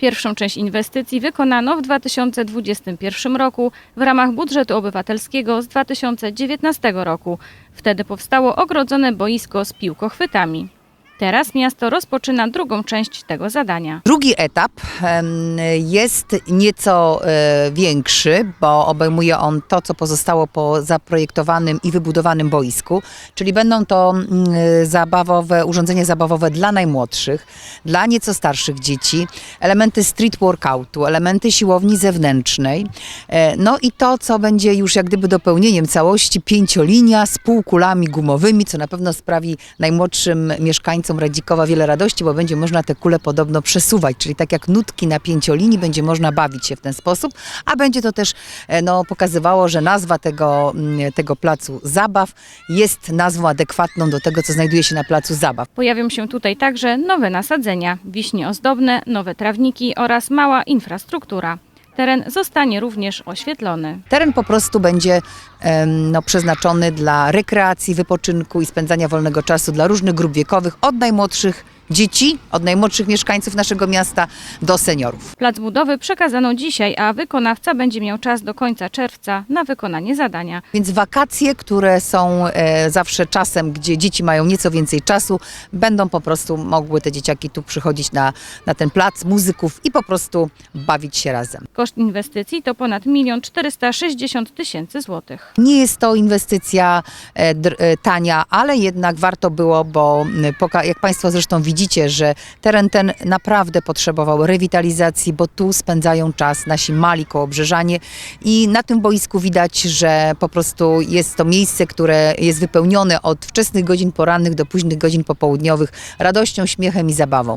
Pierwszą część inwestycji wykonano w 2021 roku w ramach budżetu obywatelskiego z 2019 roku. Wtedy powstało ogrodzone boisko z piłkochwytami. Teraz miasto rozpoczyna drugą część tego zadania. Drugi etap jest nieco e, większy, bo obejmuje on to, co pozostało po zaprojektowanym i wybudowanym boisku, czyli będą to zabawowe, urządzenia zabawowe dla najmłodszych, dla nieco starszych dzieci, elementy street workoutu, elementy siłowni zewnętrznej, e, no i to, co będzie już jak gdyby dopełnieniem całości, pięciolinia z półkulami gumowymi, co na pewno sprawi najmłodszym mieszkańcom Radzikowa wiele radości, bo będzie można te kule podobno przesuwać, czyli tak jak nutki na pięciolinii będzie można bawić się w ten sposób, a będzie to też e, no, pokazywało, że nazwa tego, mm, tego placu zabaw jest nazwą adekwatną do tego, co znajduje się na placu zabaw. Pojawią się tutaj także nowe nasadzenia, wiśnie ozdobne, nowe trawniki oraz mała infrastruktura. Teren zostanie również oświetlony. Teren po prostu będzie no, przeznaczony dla rekreacji, wypoczynku i spędzania wolnego czasu dla różnych grup wiekowych, od najmłodszych dzieci, od najmłodszych mieszkańców naszego miasta do seniorów. Plac budowy przekazano dzisiaj, a wykonawca będzie miał czas do końca czerwca na wykonanie zadania. Więc wakacje, które są e, zawsze czasem, gdzie dzieci mają nieco więcej czasu, będą po prostu mogły te dzieciaki tu przychodzić na, na ten plac muzyków i po prostu bawić się razem. Koszt inwestycji to ponad 1 460 tysięcy złotych. Nie jest to inwestycja e, dr- e, tania, ale jednak warto było, bo m, poka- jak Państwo zresztą widzicie, że teren ten naprawdę potrzebował rewitalizacji, bo tu spędzają czas nasi mali kołobrzeżanie i na tym boisku widać, że po prostu jest to miejsce, które jest wypełnione od wczesnych godzin porannych do późnych godzin popołudniowych radością, śmiechem i zabawą.